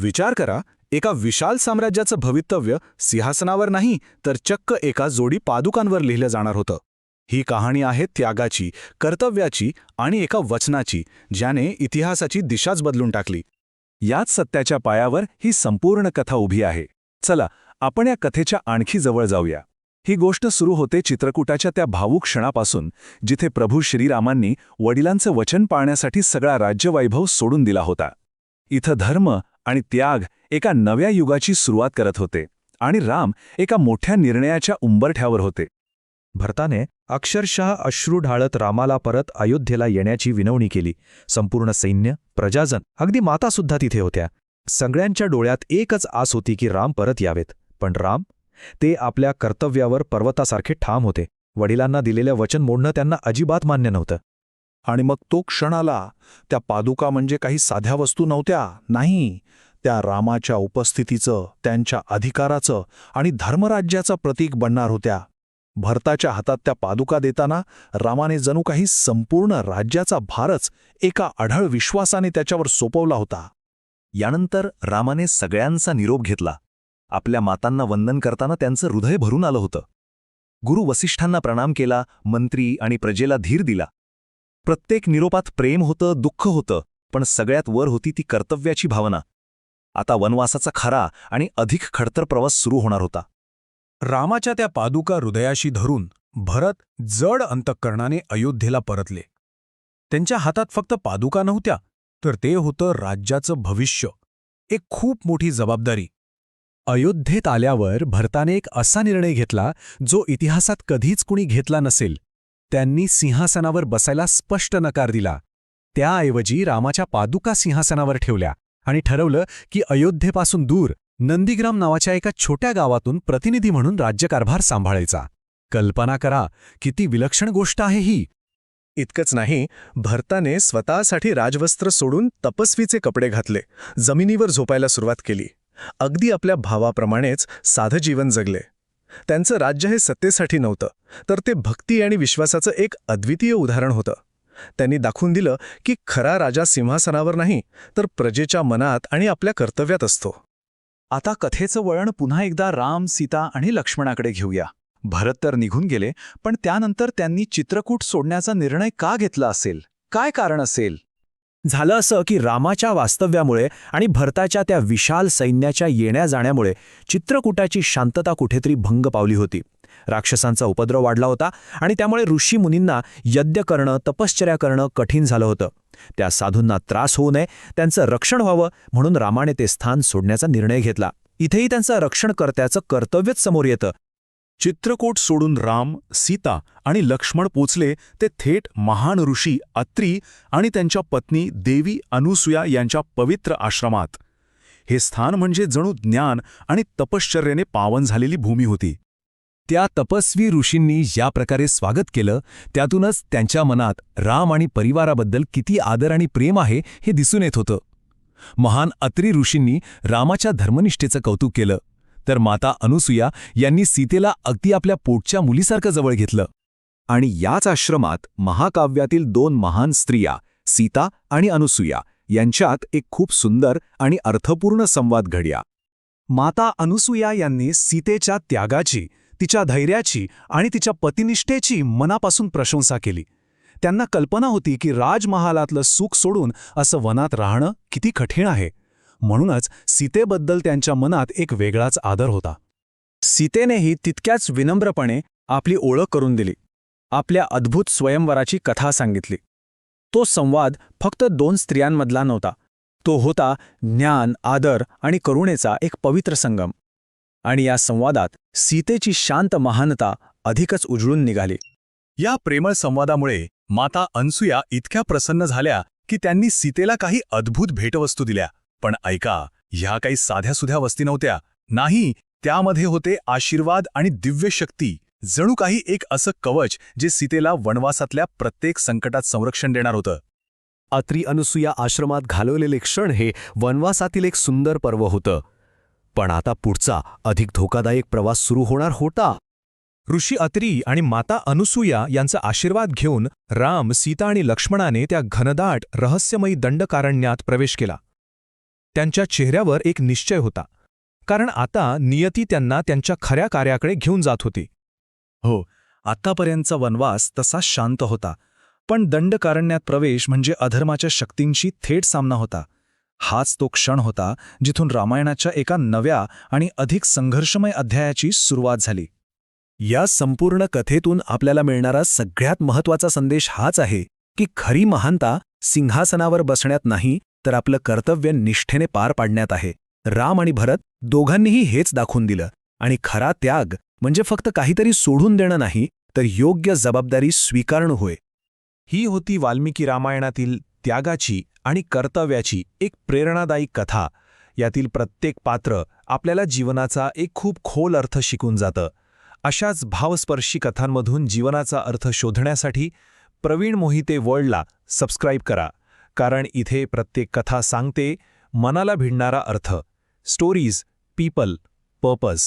विचार करा एका विशाल साम्राज्याचं भवितव्य सिंहासनावर नाही तर चक्क एका जोडी पादुकांवर लिहिलं जाणार होतं. ही कहाणी आहे त्यागाची कर्तव्याची आणि एका वचनाची ज्याने इतिहासाची दिशाच बदलून टाकली. याच सत्याच्या पायावर ही संपूर्ण कथा उभी आहे. चला आपण या कथेच्या आणखी जवळ जाऊया. ही गोष्ट सुरू होते चित्रकूटाच्या त्या भावूक क्षणापासून जिथे प्रभू श्रीरामांनी वडिलांचं वचन पाळण्यासाठी सगळा राज्यवैभव सोडून दिला होता. इथं धर्म आणि त्याग एका नव्या युगाची सुरुवात करत होते आणि राम एका मोठ्या निर्णयाच्या उंबरठ्यावर होते. भरताने अक्षरशः अश्रू ढाळत रामाला परत अयोध्येला येण्याची विनवणी केली. संपूर्ण सैन्य प्रजाजन अगदी मातासुद्धा तिथे होत्या. सगळ्यांच्या डोळ्यात एकच आस होती की राम परत यावेत. पण राम? ते आपल्या कर्तव्यावर पर्वतासारखे ठाम होते. वडिलांना दिलेलं वचन मोडणं त्यांना अजिबात मान्य नव्हतं. आणि मग तो क्षण आला. त्या पादुका म्हणजे काही साध्या वस्तू नव्हत्या. नाही. त्या रामाच्या उपस्थितीचं त्यांच्या अधिकाराचं आणि धर्मराज्याचं प्रतीक बनणार होत्या. भरताच्या हातात त्या पादुका देताना रामाने जणू काही संपूर्ण राज्याचा भारच एका अढळ विश्वासाने त्याच्यावर सोपवला होता. यानंतर रामाने सगळ्यांचा निरोप घेतला. आपल्या मातांना वंदन करताना त्यांचं हृदय भरून आलं होतं. गुरु वसिष्ठांना प्रणाम केला मंत्री आणि प्रजेला धीर दिला. प्रत्येक निरोपात प्रेम होतं दुःख होतं पण सगळ्यात वर होती ती कर्तव्याची भावना. आता वनवासाचा खरा आणि अधिक खडतर प्रवास सुरू होणार होता. रामाच्या त्या पादुका हृदयाशी धरून भरत जड अंतःकरणाने अयोध्येला परतले. त्यांच्या हातात फक्त पादुका नव्हत्या तर ते होतं राज्याचं भविष्य. एक खूप मोठी जबाबदारी. अयोध्येत आल्यावर भरताने एक असा निर्णय घेतला जो इतिहासात कधीच कुणी घेतला नसेल. त्यांनी सिंहासनावर बसायला स्पष्ट नकार दिला. त्याऐवजी रामाच्या पादुका सिंहासनावर ठेवल्या आणि ठरवलं की अयोध्येपासून दूर नंदीग्राम नावाच्या एका छोट्या गावातून प्रतिनिधी म्हणून राज्यकारभार सांभाळायचा. कल्पना करा किती विलक्षण गोष्ट आहे ही. इतकंच नाही भरताने स्वतःसाठी राजवस्त्र सोडून तपस्वीचे कपडे घातले जमिनीवर झोपायला सुरुवात केली. अगदी आपल्या भावाप्रमाणेच साधं जीवन जगले. त्यांचं राज्य हे सत्तेसाठी नव्हतं तर ते भक्ती आणि विश्वासाचं एक अद्वितीय उदाहरण होतं. त्यांनी दाखवून दिलं की खरा राजा सिंहासनावर नाही तर प्रजेच्या मनात आणि आपल्या कर्तव्यात असतो. आता कथेचं वळण पुन्हा एकदा राम सीता आणि लक्ष्मणाकडे घेऊया. भरत तर निघून गेले पण त्यानंतर त्यांनी चित्रकूट सोडण्याचा निर्णय का घेतला असेल? काय कारण असेल? झालं असं की रामाच्या वास्तव्यामुळे आणि भरताच्या त्या विशाल सैन्याच्या येण्या जाण्यामुळे चित्रकूटाची शांतता कुठेतरी भंग पावली होती. राक्षसांचा उपद्रव वाढला होता आणि त्यामुळे ऋषीमुनींना यज्ञ करणं तपश्चर्या करणं कठीण झालं होतं. त्या साधूंना त्रास होऊ नये त्यांचं रक्षण व्हावं म्हणून रामाने ते स्थान सोडण्याचा निर्णय घेतला. इथेही त्यांचं रक्षणकर्त्याचं कर्तव्यच समोर येतं. चित्रकोट सोडून राम सीता आणि लक्ष्मण पोचले ते थेट महान ऋषी अत्री आणि त्यांच्या पत्नी देवी अनुसुया यांच्या पवित्र आश्रमात. हे स्थान म्हणजे जणू ज्ञान आणि तपश्चर्याने पावन झालेली भूमी होती. त्या तपस्वी ऋषींनी ज्या प्रकारे स्वागत केलं त्यातूनच त्यांच्या मनात राम आणि परिवाराबद्दल किती आदर आणि प्रेम आहे हे दिसून येत होतं. महान अत्री ऋषींनी रामाच्या धर्मनिष्ठेचं कौतुक केलं. तर माता अनुसुया यांनी सीतेला अगदी आपल्या पोटच्या मुलीसारखं जवळ घेतलं. आणि याच आश्रमात महाकाव्यातील दोन महान स्त्रिया सीता आणि अनुसुया यांच्यात एक खूप सुंदर आणि अर्थपूर्ण संवाद घडया माता अनुसुया यांनी सीतेच्या त्यागाची तिच्या धैर्याची आणि तिच्या पतिनिष्ठेची मनापासून प्रशंसा केली. त्यांना कल्पना होती की राजमहालातलं सुख सोडून असं वनात राहणं किती कठीण आहे. म्हणूनच सीतेबद्दल त्यांच्या मनात एक वेगळाच आदर होता. सीतेनेही तितक्याच विनम्रपणे आपली ओळख करून दिली. आपल्या अद्भुत स्वयंवराची कथा सांगितली. तो संवाद फक्त दोन स्त्रियांमधला नव्हता. तो होता ज्ञान आदर आणि करुणेचा एक पवित्र संगम. आणि या संवादात सीतेची शांत महानता अधिकच उजळून निघाली. या प्रेमळ संवादामुळे माता अनसुया इतक्या प्रसन्न झाल्या की त्यांनी सीतेला काही अद्भुत भेटवस्तू दिल्या. पण ऐका ह्या काही साध्यासुध्या वस्ती नव्हत्या. नाही त्यामध्ये होते आशीर्वाद आणि दिव्य शक्ती. जणू काही एक असं कवच जे सीतेला वनवासातल्या प्रत्येक संकटात संरक्षण देणार होतं. अत्री अनुसुया आश्रमात घालवलेले क्षण हे वनवासातील एक सुंदर पर्व होतं. पण आता पुढचा अधिक धोकादायक प्रवास सुरू होणार होता. ऋषी अत्री आणि माता अनुसूया यांचा आशीर्वाद घेऊन राम सीता आणि लक्ष्मणाने त्या घनदाट रहस्यमयी दंडकारण्यात प्रवेश केला. त्यांच्या चेहऱ्यावर एक निश्चय होता. कारण आता नियती त्यांना त्यांच्या खऱ्या कार्याकडे घेऊन जात होती. हो आतापर्यंतचा वनवास तसा शांत होता. पण दंडकारण्यात प्रवेश म्हणजे अधर्माच्या शक्तींशी थेट सामना होता. हाच तो क्षण होता जिथून रामायणाच्या एका नव्या आणि अधिक संघर्षमय अध्यायाची सुरुवात झाली. या संपूर्ण कथेतून आपल्याला मिळणारा सगळ्यात महत्त्वाचा संदेश हाच आहे की खरी महानता सिंहासनावर बसण्यात नाही तर आपलं कर्तव्य निष्ठेने पार पाडण्यात आहे. राम आणि भरत दोघांनीही हेच दाखवून दिलं. आणि खरा त्याग म्हणजे फक्त काहीतरी सोडून देणं नाही तर योग्य जबाबदारी स्वीकारणं होय. ही होती वाल्मिकी रामायणातील त्यागाची आणि कर्तव्याची एक प्रेरणादायी कथा. यातील प्रत्येक पात्र आपल्याला जीवनाचा एक खूप खोल अर्थ शिकून जातं. अशाच भावस्पर्शी कथांमधून जीवनाचा अर्थ शोधण्यासाठी प्रवीण मोहिते वर्ल्डला सबस्क्राईब करा. कारण इथे प्रत्येक कथा सांगते मनाला भिडणारा अर्थ. Stories people purpose